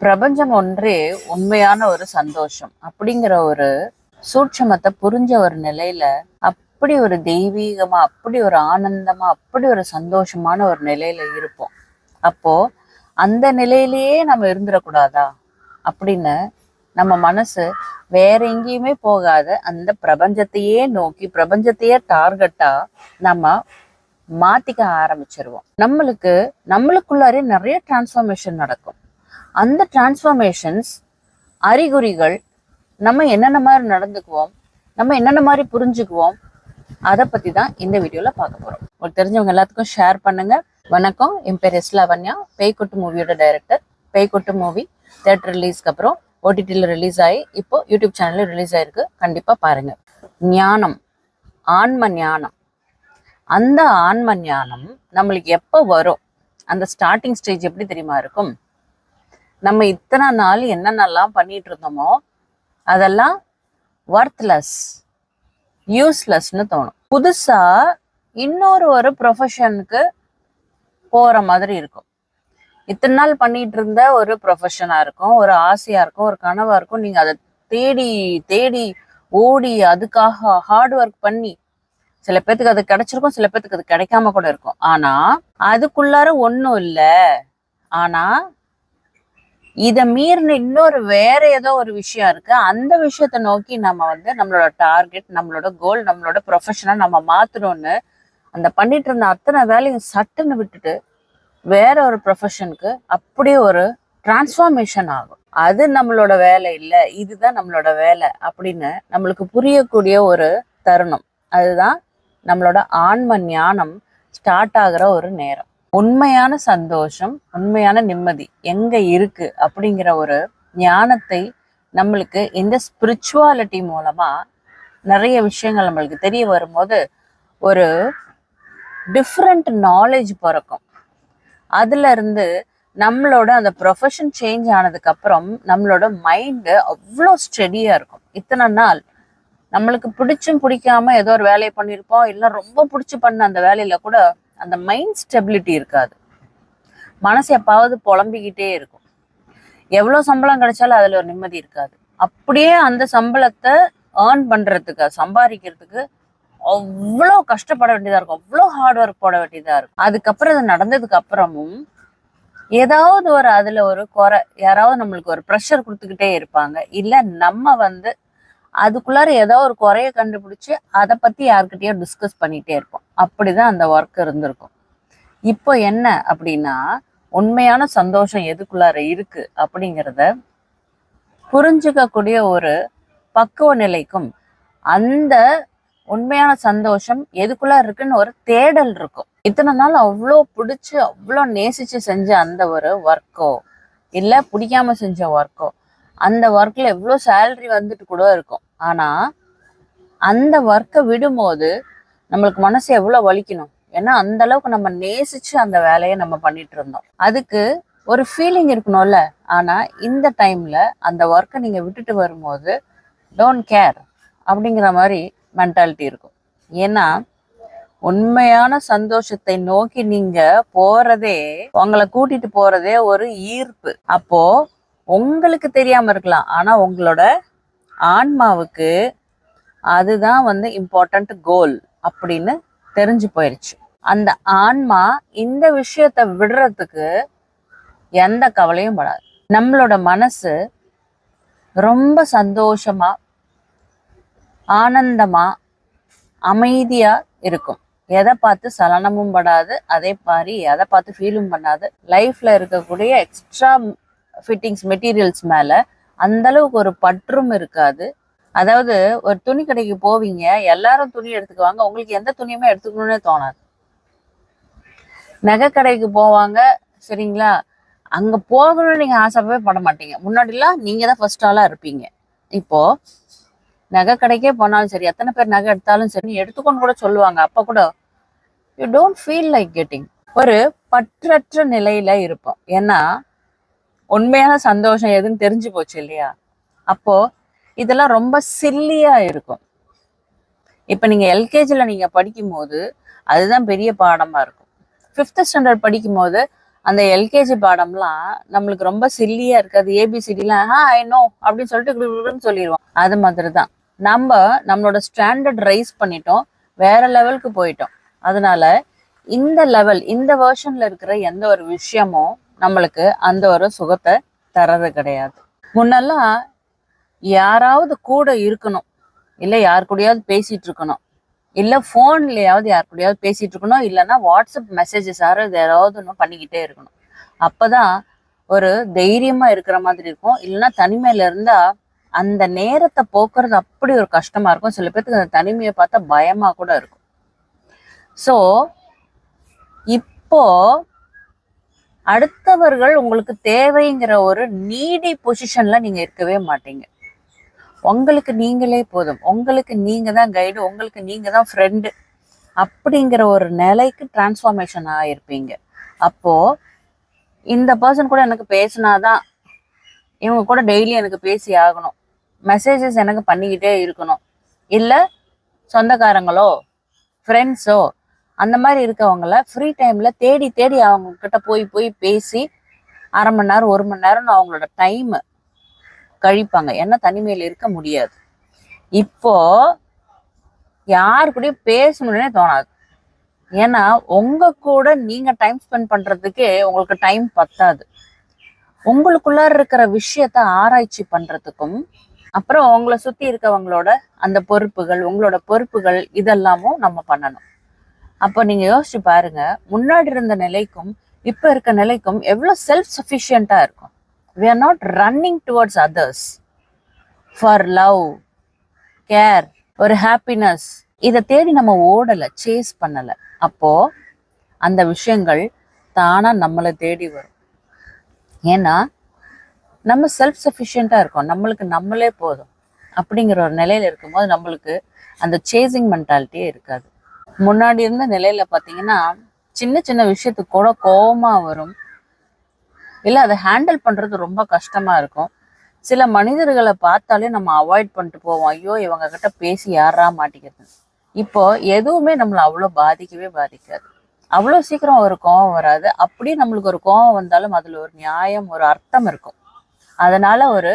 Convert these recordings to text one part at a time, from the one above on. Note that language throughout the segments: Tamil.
பிரபஞ்சம் ஒன்றே உண்மையான ஒரு சந்தோஷம் அப்படிங்கிற ஒரு சூட்சமத்தை புரிஞ்ச ஒரு நிலையில அப்படி ஒரு தெய்வீகமா அப்படி ஒரு ஆனந்தமா அப்படி ஒரு சந்தோஷமான ஒரு நிலையில இருப்போம். அப்போ அந்த நிலையிலேயே நம்ம இருந்துடக்கூடாதா? அப்படின்னு நம்ம மனசு வேற எங்கேயுமே போகாத அந்த பிரபஞ்சத்தையே நோக்கி பிரபஞ்சத்தையே டார்கெட்டா நம்ம மாத்திக்க ஆரம்பிச்சிருவோம். நம்மளுக்கு நம்மளுக்குள்ளாரே நிறைய டிரான்ஸ்ஃபர்மேஷன் நடக்கும். அந்த டிரான்ஸ்ஃபர்மேஷன்ஸ் அறிகுறிகள் நம்ம என்னென்ன மாதிரி நடந்துக்குவோம் நம்ம என்னென்ன மாதிரி புரிஞ்சுக்குவோம் அதை பத்தி தான் இந்த வீடியோல பார்க்க போறோம். உங்களுக்கு தெரிஞ்சவங்க எல்லாத்துக்கும் ஷேர் பண்ணுங்க. வணக்கம். என் பேர் எஸ் லாவண்யா. பேய்கொட்டு மூவியோட டைரக்டர் பேய்கொட்டு மூவி தேட்டர் ரிலீஸ்க்கு அப்புறம் ஓடிடியில் ரிலீஸ் ஆகி இப்போ யூடியூப் சேனல்ல ரிலீஸ் ஆகிருக்கு கண்டிப்பா பாருங்க. ஞானம். ஆன்ம ஞானம். அந்த ஆன்ம ஞானம் நம்மளுக்கு எப்போ வரும்? அந்த ஸ்டார்டிங் ஸ்டேஜ் எப்படி தெரியுமா இருக்கும்? நம்ம இத்தனை நாள் என்னென்னலாம் பண்ணிட்டு இருந்தோமோ அதெல்லாம் ஒர்த்லெஸ் யூஸ்லெஸ்னு தோணும். புதுசா இன்னொரு ஒரு ப்ரொஃபஷனுக்கு போற மாதிரி இருக்கும். இத்தனை நாள் பண்ணிட்டு இருந்த ஒரு ப்ரொஃபஷனா இருக்கும் ஒரு ஆசையா இருக்கும் ஒரு கனவா இருக்கும் நீங்க அதை தேடி தேடி ஓடி அதுக்காக ஹார்ட் ஒர்க் பண்ணி சில பேத்துக்கு அது கிடைச்சிருக்கும் சில பேத்துக்கு அது கிடைக்காம கூட இருக்கும். ஆனா அதுக்குள்ளார ஒன்றும் இல்லை. ஆனா இதை மீறின இன்னொரு வேற ஏதோ ஒரு விஷயம் இருக்கு. அந்த விஷயத்த நோக்கி நம்ம வந்து நம்மளோட டார்கெட் நம்மளோட கோல் நம்மளோட ப்ரொஃபஷனை நம்ம மாத்தணும்னு அந்த பண்ணிட்டு இருந்த அத்தனை வேலையும் சட்டுன்னு விட்டுட்டு வேற ஒரு ப்ரொஃபஷனுக்கு அப்படியே ஒரு டிரான்ஸ்ஃபார்மேஷன் ஆகும். அது நம்மளோட வேலை இல்லை இதுதான் நம்மளோட வேலை அப்படின்னு நம்மளுக்கு புரியக்கூடிய ஒரு தருணம். அதுதான் நம்மளோட ஆன்ம ஞானம் ஸ்டார்ட் ஆகிற ஒரு நேரம். உண்மையான சந்தோஷம் உண்மையான நிம்மதி எங்க இருக்கு அப்படிங்கிற ஒரு ஞானத்தை நம்மளுக்கு இந்த ஸ்பிரிச்சுவாலிட்டி மூலமா நிறைய விஷயங்கள் நம்மளுக்கு தெரிய வரும்போது ஒரு டிஃப்ரெண்ட் நாலேஜ் பிறக்கும். அதுல இருந்து நம்மளோட அந்த ப்ரொஃபஷன் சேஞ்ச் ஆனதுக்கு அப்புறம் நம்மளோட மைண்டு அவ்வளோ ஸ்டெடியா இருக்கும். இத்தனை நாள் நம்மளுக்கு பிடிச்சும் பிடிக்காம ஏதோ ஒரு வேலையை பண்ணியிருப்போம் இல்லை ரொம்ப பிடிச்சி பண்ண அந்த வேலையில கூட அந்த மைண்ட் ஸ்டெபிலிட்டி இருக்காது. மனசு எப்பாவது புலம்பிக்கிட்டே இருக்கும். எவ்வளோ சம்பளம் கிடைச்சாலும் அதில் ஒரு நிம்மதி இருக்காது. அப்படியே அந்த சம்பளத்தை ஏர்ன் பண்ணுறதுக்கு சம்பாதிக்கிறதுக்கு அவ்வளோ கஷ்டப்பட வேண்டியதாக இருக்கும். அவ்வளோ ஹார்ட் ஒர்க் போட வேண்டியதாக இருக்கும். அதுக்கப்புறம் அது நடந்ததுக்கு அப்புறமும் ஏதாவது ஒரு அதில் ஒரு குறை யாராவது நம்மளுக்கு ஒரு ப்ரெஷர் கொடுத்துக்கிட்டே இருப்பாங்க. இல்லை நம்ம வந்து அதுக்குள்ளார ஏதோ ஒரு குறைய கண்டுபிடிச்சு அதை பத்தி யார்கிட்டயோ டிஸ்கஸ் பண்ணிட்டே இருப்போம். அப்படிதான் அந்த ஒர்க் இருந்திருக்கும். இப்போ என்ன அப்படின்னா உண்மையான சந்தோஷம் எதுக்குள்ளார இருக்கு அப்படிங்கிறத புரிஞ்சுக்கக்கூடிய ஒரு பக்குவ நிலைக்கும் அந்த உண்மையான சந்தோஷம் எதுக்குள்ள இருக்குன்னு ஒரு தேடல் இருக்கும். இத்தனை நாள் அவ்வளோ பிடிச்சி அவ்வளோ நேசிச்சு செஞ்ச அந்த ஒரு ஒர்க்கோ இல்லை பிடிக்காம செஞ்ச ஒர்க்கோ அந்த ஒர்க்கில் எவ்வளோ சேலரி வந்துட்டு கூட இருக்கும். ஆனால் அந்த ஒர்க்கை விடும்போது நம்மளுக்கு மனசு எவ்வளோ வலிக்கணும். ஏன்னா அந்த அளவுக்கு நம்ம நேசிச்சு அந்த வேலையை நம்ம பண்ணிட்டு இருந்தோம். அதுக்கு ஒரு ஃபீலிங் இருக்கணும்ல. ஆனால் இந்த டைமில் அந்த ஒர்க்கை நீங்கள் விட்டுட்டு வரும்போது டோன்ட் கேர் அப்படிங்கிற மாதிரி மென்டாலிட்டி இருக்கும். ஏன்னா உண்மையான சந்தோஷத்தை நோக்கி நீங்க போறதே உங்களை கூட்டிட்டு போறதே ஒரு ஈர்ப்பு. அப்போ உங்களுக்கு தெரியாம இருக்கலாம். ஆனா உங்களோட ஆன்மாவுக்கு அதுதான் வந்து இம்பார்ட்டன்ட் கோல் அப்படின்னு தெரிஞ்சு போயிருச்சு. அந்த ஆன்மா இந்த விஷயத்த விடுறதுக்கு எந்த கவலையும் படாது. நம்மளோட மனசு ரொம்ப சந்தோஷமா ஆனந்தமா அமைதியா இருக்கும். எதை பார்த்து சலனமும் படாது அதே மாதிரி எதை பார்த்து ஃபீலும் பண்ணாது. லைஃப்ல இருக்கக்கூடிய எக்ஸ்ட்ரா ஃபிட்டிங்ஸ் மெட்டீரியல்ஸ் மேல அந்த அளவுக்கு ஒரு பற்றும் இருக்காது. அதாவது ஒரு துணி கடைக்கு போவீங்க எல்லாரும் துணி எடுத்துக்குவாங்க உங்களுக்கு எந்த துணியுமே எடுத்துக்கணும்னே தோணாது. நகை கடைக்கு போவாங்க சரிங்களா? அங்க போகணும்னு நீங்க ஆசைப்படவே பட மாட்டீங்க. முன்னாடிலாம் நீங்க தான் ஃபர்ஸ்ட் ஆளா இருப்பீங்க. இப்போ நகை கடைக்கே போனாலும் சரி எத்தனை பேர் நகை எடுத்தாலும் சரி எடுத்துக்கொண்டு கூட சொல்லுவாங்க. அப்ப கூட you don't feel like getting ஒரு பற்றற்ற நிலையில இருப்போம். ஏன்னா உண்மையான சந்தோஷம் எதுன்னு தெரிஞ்சு போச்சு இல்லையா? அப்போ இதெல்லாம் ரொம்ப சில்லியா இருக்கும். இப்ப நீங்க எல்கேஜில நீங்க படிக்கும் போது அதுதான் பெரிய பாடமா இருக்கும். ஃபிஃப்த் ஸ்டாண்டர்ட் படிக்கும் போது அந்த எல்கேஜி பாடம்லாம் நம்மளுக்கு ரொம்ப சில்லியா இருக்காது. ஏபிசிடிலாம் ஆ ஐ நோ அப்படின்னு சொல்லிட்டு சொல்லிடுவோம். அது மாதிரி தான் நம்ம நம்மளோட ஸ்டாண்டர்ட் ரைஸ் பண்ணிட்டோம். வேற லெவலுக்கு போயிட்டோம். அதனால இந்த லெவல் இந்த வேர்ஷன்ல இருக்கிற எந்த ஒரு விஷயமும் நம்மளுக்கு அந்த ஒரு சுகத்தை தரது கிடையாது. முன்னெல்லாம் யாராவது கூட இருக்கணும். இல்லை யார் கூடயாவது பேசிட்டு இருக்கணும். இல்லை ஃபோன்லயாவது யார் கூடயாவது பேசிட்டு இருக்கணும். இல்லைன்னா வாட்ஸ்அப் மெசேஜஸ் யாராவது யாராவது ஒன்று பண்ணிக்கிட்டே இருக்கணும். அப்போதான் ஒரு தைரியமா இருக்கிற மாதிரி இருக்கும். இல்லைன்னா தனிமையில இருந்தா அந்த நேரத்தை போக்குறது அப்படி ஒரு கஷ்டமா இருக்கும். சில பேர்த்துக்கு அந்த தனிமையை பார்த்தா பயமா கூட இருக்கும். ஸோ இப்போ அடுத்தவர்கள் உங்களுக்கு தேவைங்கிற ஒரு நீடி பொசிஷன்ல நீங்க இருக்கவே மாட்டீங்க. உங்களுக்கு நீங்களே போதும். உங்களுக்கு நீங்க தான் கைடு உங்களுக்கு நீங்க தான் ஃப்ரெண்டு அப்படிங்கிற ஒரு நிலைக்கு டிரான்ஸ்ஃபார்மேஷன் ஆகிருப்பீங்க அப்போ இந்த பர்சன் கூட எனக்கு பேசினாதான் இவங்க கூட டெய்லி எனக்கு பேசி ஆகணும். மெசேஜஸ் எனக்கு பண்ணிக்கிட்டே இருக்கணும். இல்லை சொந்தக்காரங்களோ ஃப்ரெண்ட்ஸோ அந்த மாதிரி இருக்கவங்கள ஃப்ரீ டைம்ல தேடி தேடி அவங்க கிட்ட போய் போய் பேசி அரை மணி நேரம் ஒரு மணி நேரம்னு அவங்களோட டைம் கழிப்பாங்க. ஏன்னா தனிமையில் இருக்க முடியாது. இப்போ யார் கூடயும் பேசணும்னே தோணாது. ஏன்னா உங்க கூட நீங்க டைம் ஸ்பெண்ட் பண்றதுக்கே உங்களுக்கு டைம் பத்தாது. உங்களுக்குள்ளார இருக்கிற விஷயத்த ஆராய்ச்சி பண்றதுக்கும் அப்புறம் உங்களை சுத்தி இருக்கவங்களோட அந்த பொறுப்புகள் உங்களோட பொறுப்புகள் இதெல்லாமும் நம்ம பண்ணணும். அப்போ நீங்க யோசிச்சு பாருங்க முன்னாடி இருந்த நிலைக்கும் இப்ப இருக்க நிலைக்கும் எவ்வளவு செல்ஃப் சஃபிஷியண்டா இருக்கும். We are not running towards others for love care ஒரு ஹாப்பினஸ் இதை தேடி நம்ம ஓடலை சேஸ் பண்ணலை. அப்போ அந்த விஷயங்கள் தானா நம்மளை தேடி வரும். ஏன்னா நம்ம செல்ஃப் சஃபிஷியண்ட்டாக இருக்கோம். நம்மளுக்கு நம்மளே போதும். அப்படிங்கிற ஒரு நிலையில இருக்கும்போது நம்மளுக்கு அந்த சேசிங் மென்டாலிட்டியே இருக்காது. முன்னாடி இருந்த நிலையில பார்த்தீங்கன்னா சின்ன சின்ன விஷயத்துக்கு கூட கோவமா வரும். இல்லை அதை ஹேண்டில் பண்ணுறது ரொம்ப கஷ்டமா இருக்கும். சில மனிதர்களை பார்த்தாலே நம்ம அவாய்ட் பண்ணிட்டு போவோம். ஐயோ இவங்க கிட்ட பேசி யாரா மாட்டிக்கிறது? இப்போ எதுவுமே நம்மளை அவ்வளோ பாதிக்கவே பாதிக்காது. அவ்வளோ சீக்கிரம் ஒரு கோவம் வராது. அப்படியே நம்மளுக்கு ஒரு கோவம் வந்தாலும் அதில் ஒரு நியாயம் ஒரு அர்த்தம் இருக்கும். அதனால ஒரு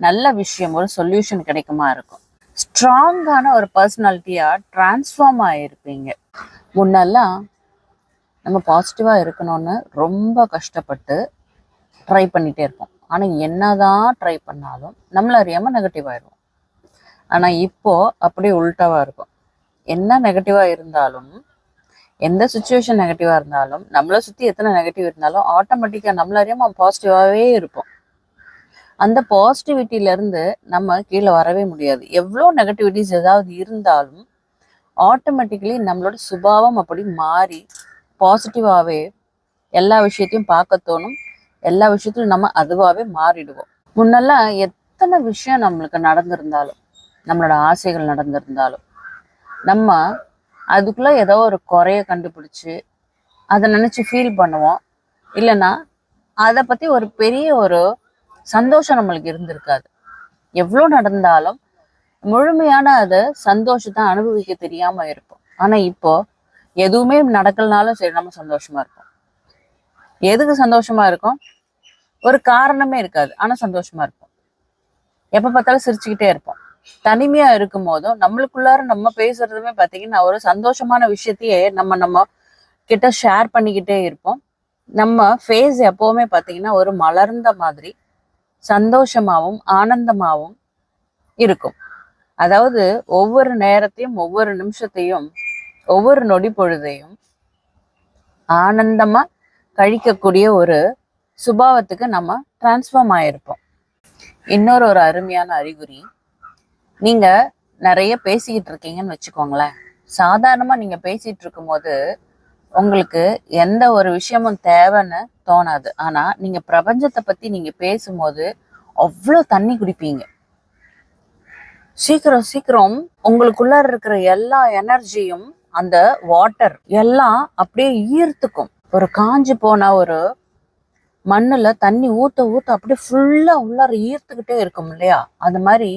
நல்ல விஷயம் ஒரு சொல்யூஷன் கிடைக்குமா இருக்கும். ஸ்ட்ராங்கான ஒரு பர்சனாலிட்டியாக டிரான்ஸ்ஃபார்ம் ஆகிருப்பீங்க முன்னெல்லாம் நம்ம பாசிட்டிவாக இருக்கணும்னு ரொம்ப கஷ்டப்பட்டு ட்ரை பண்ணிகிட்டே இருப்போம். ஆனால் என்னதான் ட்ரை பண்ணாலும் நம்மள அறியாமல் நெகட்டிவ் ஆயிடுவோம் ஆனால் இப்போது அப்படியே உல்ட்டாவாக இருக்கும். என்ன நெகட்டிவாக இருந்தாலும் எந்த சுச்சுவேஷன் நெகட்டிவாக இருந்தாலும் நம்மளை சுற்றி எத்தனை நெகட்டிவ் இருந்தாலும் ஆட்டோமேட்டிக்காக நம்மள அறியாமல் பாசிட்டிவாகவே இருப்போம். அந்த பாசிட்டிவிட்டியிலேருந்து நம்ம கீழே வரவே முடியாது. எவ்வளோ நெகட்டிவிட்டிஸ் ஏதாவது இருந்தாலும் ஆட்டோமேட்டிக்கலி நம்மளோட சுபாவம் அப்படி மாறி பாசிட்டிவாகவே எல்லா விஷயத்தையும் பார்க்க தோணும். எல்லா விஷயத்திலும் நம்ம அதுவாகவே மாறிடுவோம். முன்னெல்லாம் எத்தனை விஷயம் நம்மளுக்கு நடந்திருந்தாலும் நம்மளோட ஆசைகள் நடந்திருந்தாலும் நம்ம அதுக்குள்ளே ஏதோ ஒரு குறைய கண்டுபிடிச்சி அதை நினச்சி ஃபீல் பண்ணுவோம். இல்லைன்னா அதை பற்றி ஒரு பெரிய ஒரு சந்தோஷம் நம்மளுக்கு இருந்திருக்காது. எவ்வளோ நடந்தாலும் முழுமையான அதை சந்தோஷத்தை அனுபவிக்க தெரியாம இருப்போம். ஆனா இப்போ எதுவுமே நடக்கலனாலும் சரி நம்ம சந்தோஷமா இருப்போம். எதுக்கு சந்தோஷமா இருக்கும்? ஒரு காரணமே இருக்காது. ஆனா சந்தோஷமா இருப்போம். எப்ப பார்த்தாலும் சிரிச்சுக்கிட்டே இருப்போம். தனிமையா இருக்கும் போதும் நம்மளுக்குள்ளார நம்ம பேசுறதுமே பாத்தீங்கன்னா ஒரு சந்தோஷமான விஷயத்தையே நம்ம நம்ம கிட்ட ஷேர் பண்ணிக்கிட்டே இருப்போம். நம்ம ஃபேஸ் எப்பவுமே பாத்தீங்கன்னா ஒரு மலர்ந்த மாதிரி சந்தோஷமாகவும் ஆனந்தமாகவும் இருக்கும். அதாவது ஒவ்வொரு நேரத்தையும் ஒவ்வொரு நிமிஷத்தையும் ஒவ்வொரு நொடி பொழுதையும் ஆனந்தமா கழிக்கக்கூடிய ஒரு சுபாவத்துக்கு நம்ம டிரான்ஸ்ஃபார்ம் ஆயிருப்போம். இன்னொரு ஒரு அருமையான அறிகுறி நீங்க நிறைய பேசிக்கிட்டு இருக்கீங்கன்னு வச்சுக்கோங்களேன். சாதாரணமா நீங்க பேசிட்டு இருக்கும்போது உங்களுக்கு எந்த ஒரு விஷயமும் தேவைன்னு தோணாது. ஆனால் நீங்கள் பிரபஞ்சத்தை பற்றி நீங்கள் பேசும்போது அவ்வளோ தண்ணி குடிப்பீங்க. சீக்கிரம் சீக்கிரம் உங்களுக்குள்ளார இருக்கிற எல்லா எனர்ஜியும் அந்த வாட்டர் எல்லாம் அப்படியே ஈர்த்துக்கும். ஒரு காஞ்சு போன ஒரு மண்ணுல தண்ணி ஊத்த ஊத்த அப்படியே ஃபுல்லாக உள்ளார ஈர்த்துக்கிட்டே இருக்கும் இல்லையா? அந்த மாதிரி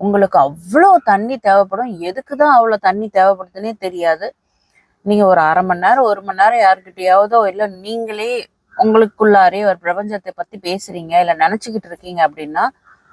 உங்களுக்கு அவ்வளோ தண்ணி தேவைப்படும். எதுக்கு தான் அவ்வளோ தண்ணி தேவைப்படுதுன்னே தெரியாது. நீங்கள் ஒரு அரை மணி நேரம் ஒரு மணி நேரம் யாருக்கிட்டையாவதோ இல்லை நீங்களே உங்களுக்குள்ளாரே ஒரு பிரபஞ்சத்தை பத்தி பேசுறீங்க இல்லை நினச்சிக்கிட்டு இருக்கீங்க அப்படின்னா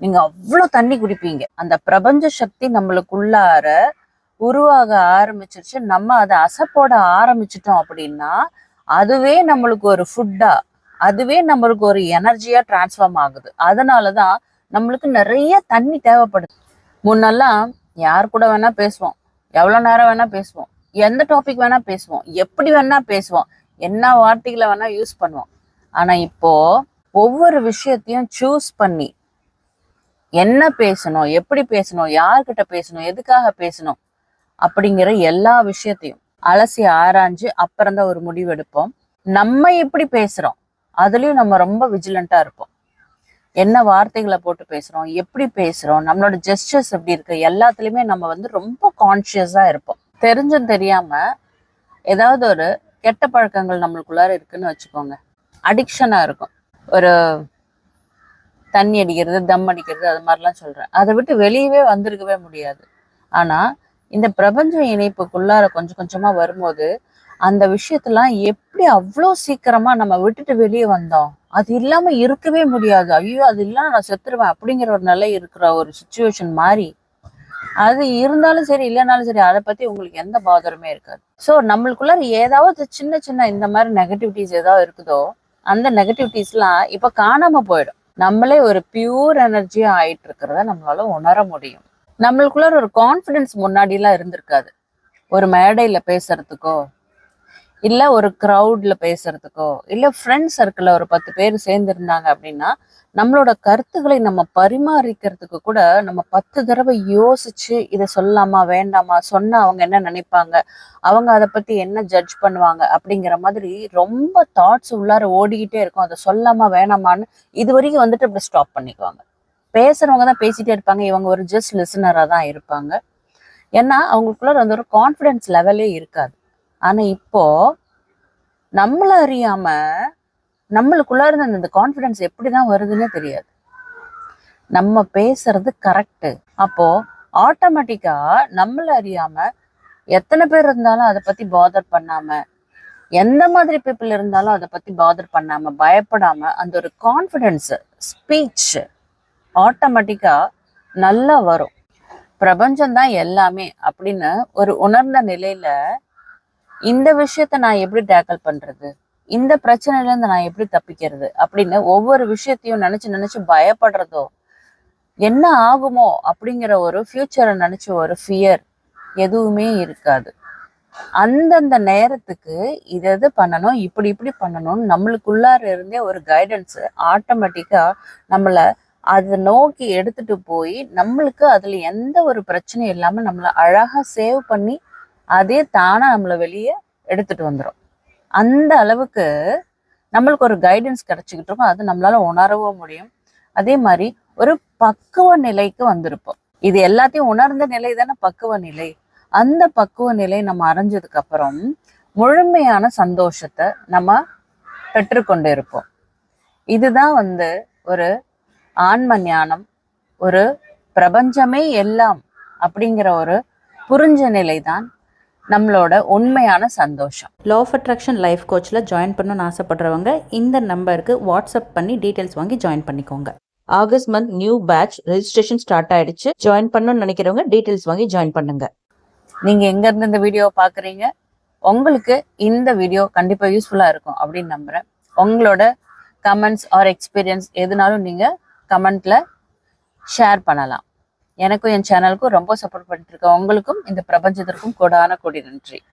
நீங்க அவ்வளோ தண்ணி குடிப்பீங்க. அந்த பிரபஞ்ச சக்தி நம்மளுக்குள்ளார உருவாக ஆரம்பிச்சிருச்சு. நம்ம அதை அசைப்போட ஆரம்பிச்சிட்டோம் அப்படின்னா அதுவே நம்மளுக்கு ஒரு ஃபுட்டா அதுவே நம்மளுக்கு ஒரு எனர்ஜியா டிரான்ஸ்ஃபார்ம் ஆகுது. அதனால தான் நம்மளுக்கு நிறைய தண்ணி தேவைப்படுது. முன்னெல்லாம் யார் கூட வேணா பேசுவோம். எவ்வளோ நேரம் வேணா பேசுவோம். எந்த டாபிக் வேணா பேசுவோம். எப்படி வேணா பேசுவோம். என்ன வார்த்தைகளை வேணா யூஸ் பண்ணுவோம். ஆனா இப்போ ஒவ்வொரு விஷயத்தையும் சூஸ் பண்ணி என்ன பேசணும் எப்படி பேசணும் யார்கிட்ட பேசணும் எதுக்காக பேசணும் அப்படிங்கிற எல்லா விஷயத்தையும் அலசி ஆராய்ஞ்சு அப்புறம் தான் ஒரு முடிவு எடுப்போம். நம்ம எப்படி பேசுறோம்? அதுலயும் நம்ம ரொம்ப விஜிலண்டா இருப்போம். என்ன வார்த்தைகளை போட்டு பேசுறோம்? எப்படி பேசுறோம்? நம்மளோட ஜெஸ்டர்ஸ் எப்படி இருக்கு? எல்லாத்துலயுமே நம்ம வந்து ரொம்ப கான்சியஸா இருப்போம். தெரிஞ்சும் தெரியாம ஏதாவது ஒரு கெட்ட பழக்கங்கள் நம்மளுக்குள்ளார இருக்குன்னு வச்சுக்கோங்க. அடிக்ஷனா இருக்கும். ஒரு தண்ணி அடிக்கிறது தம் அடிக்கிறது அது மாதிரிலாம் சொல்றேன். அதை விட்டு வெளியவே வந்திருக்கவே முடியாது. ஆனா இந்த பிரபஞ்ச இணைப்புக்குள்ளார கொஞ்சம் கொஞ்சமா வரும்போது அந்த விஷயத்தெல்லாம் எப்படி அவ்வளோ சீக்கிரமா நம்ம விட்டுட்டு வெளியே வந்தோம்? அது இல்லாம இருக்கவே முடியாது. ஐயோ அது இல்லாம நான் செத்துருவேன் அப்படிங்கிற ஒரு நிலை இருக்கிற ஒரு சுச்சுவேஷன் மாதிரி அது இருந்தாலும் சரி இல்லைனாலும் சரி அதை பத்தி உங்களுக்கு எந்த பாதருமே இருக்காது. ஸோ நம்மளுக்குள்ள ஏதாவது சின்ன சின்ன இந்த மாதிரி நெகட்டிவிட்டிஸ் ஏதாவது இருக்குதோ அந்த நெகட்டிவிட்டிஸ்லாம் இப்ப காணாம போயிடும். நம்மளே ஒரு பியூர் எனர்ஜியா ஆயிட்டு இருக்கிறத நம்மளால உணர முடியும். நம்மளுக்குள்ள ஒரு கான்ஃபிடென்ஸ் முன்னாடி எல்லாம் இருந்திருக்காது. ஒரு மேடையில பேசுறதுக்கோ இல்ல ஒரு க்ரௌட்ல பேசுறதுக்கோ இல்ல ஃப்ரெண்ட் சர்க்கிள்ல ஒரு பத்து பேர் சேர்ந்துருந்தாங்க அப்படின்னா நம்மளோட கருத்துக்களை நம்ம பரிமாறிக்கிறதுக்கு கூட நம்ம பத்து தடவை யோசிச்சு இதை சொல்லலாமா வேண்டாமா சொன்னா அவங்க என்ன நினைப்பாங்க அவங்க அதை பத்தி என்ன ஜட்ஜ் பண்ணுவாங்க அப்படிங்கிற மாதிரி ரொம்ப தாட்ஸ் உள்ளார ஓடிக்கிட்டே இருக்கும். அதை சொல்லாமா வேணாமான்னு இது வரைக்கும் வந்துட்டு இப்படி ஸ்டாப் பண்ணிக்குவாங்க. பேசுறவங்க தான் பேசிட்டே இருப்பாங்க. இவங்க ஒரு ஜஸ்ட் லிசனரா தான் இருப்பாங்க. ஏன்னா அவங்களுக்குள்ள அந்த ஒரு கான்ஃபிடன்ஸ் லெவலே இருக்காது. ஆனா இப்போ நம்மள அறியாம நம்மளுக்குள்ள இருந்த அந்த கான்ஃபிடன்ஸ் எப்படிதான் வருதுன்னே தெரியாது. நம்ம பேசுறது கரெக்டு அப்போ ஆட்டோமேட்டிக்கா நம்மள அறியாம எத்தனை பேர் இருந்தாலும் அதை பத்தி பாதர் பண்ணாம எந்த மாதிரி பீப்புள் இருந்தாலும் அதை பத்தி பாதர் பண்ணாம பயப்படாம அந்த ஒரு கான்ஃபிடென்ஸ் ஸ்பீச் ஆட்டோமேட்டிக்கா நல்லா வரும். பிரபஞ்சம் தான் எல்லாமே அப்படின்னு ஒரு உணர்ந்த நிலையில இந்த விஷயத்த நான் எப்படி டேக்கிள் பண்றது? இந்த பிரச்சனையில இருந்து நான் எப்படி தப்பிக்கிறது? அப்படின்னு ஒவ்வொரு விஷயத்தையும் நினைச்சு நினைச்சு பயப்படுறதோ என்ன ஆகுமோ அப்படிங்கிற ஒரு ஃபியூச்சரை நினைச்ச ஒரு ஃபியர் எதுவுமே இருக்காது. அந்தந்த நேரத்துக்கு இது எது பண்ணணும் இப்படி இப்படி பண்ணணும்னு நம்மளுக்குள்ளார இருந்தே ஒரு கைடன்ஸ் ஆட்டோமேட்டிக்கா நம்மளை அதை நோக்கி எடுத்துட்டு போய் நம்மளுக்கு அதுல எந்த ஒரு பிரச்சனையும் இல்லாம நம்மளை அழகா சேவ் பண்ணி அதே தானாக நம்மளை வெளியே எடுத்துட்டு வந்துடும் அந்த அளவுக்கு நம்மளுக்கு ஒரு கைடன்ஸ் கிடைச்சிக்கிட்டு இருக்கும். அது நம்மளால உணரவும் முடியும். அதே மாதிரி ஒரு பக்குவ நிலைக்கு வந்திருப்போம். இது எல்லாத்தையும் உணர்ந்த நிலை தானே பக்குவ நிலை. அந்த பக்குவ நிலை நம்ம அடைஞ்சதுக்கு அப்புறம் முழுமையான சந்தோஷத்தை நம்ம பெற்றுக்கொண்டு இருப்போம். இதுதான் வந்து ஒரு ஆன்ம ஞானம் ஒரு பிரபஞ்சமே எல்லாம் அப்படிங்கிற ஒரு புரிஞ்ச நிலை தான் நம்மளோட உண்மையான சந்தோஷம். லா ஆஃப் அட்ராக்ஷன் லைஃப் கோச்சில் ஜாயின் பண்ணணும்னு ஆசைப்படுறவங்க இந்த நம்பருக்கு வாட்ஸ்அப் பண்ணி டீட்டெயில்ஸ் வாங்கி ஜாயின் பண்ணிக்கோங்க. August month new batch registration start ஆயிடுச்சு. ஜாயின் பண்ணணும்னு நினைக்கிறவங்க டீட்டெயில்ஸ் வாங்கி ஜாயின் பண்ணுங்க. நீங்க எங்க இருந்து இந்த வீடியோவை பாக்குறீங்க உங்களுக்கு இந்த வீடியோ கண்டிப்பா யூஸ்ஃபுல்லா இருக்கும் அப்படின்னு நம்புறேன். உங்களோட கமெண்ட்ஸ் ஆர் எக்ஸ்பீரியன்ஸ் எதுனாலும் நீங்க கமெண்ட்ல ஷேர் பண்ணலாம். எனக்கும் என் சேனலுக்கும் ரொம்ப சப்போர்ட் பண்ணிட்டு இருக்கேன். உங்களுக்கும் இந்த பிரபஞ்சத்திற்கும் கோடான கோடி நன்றி.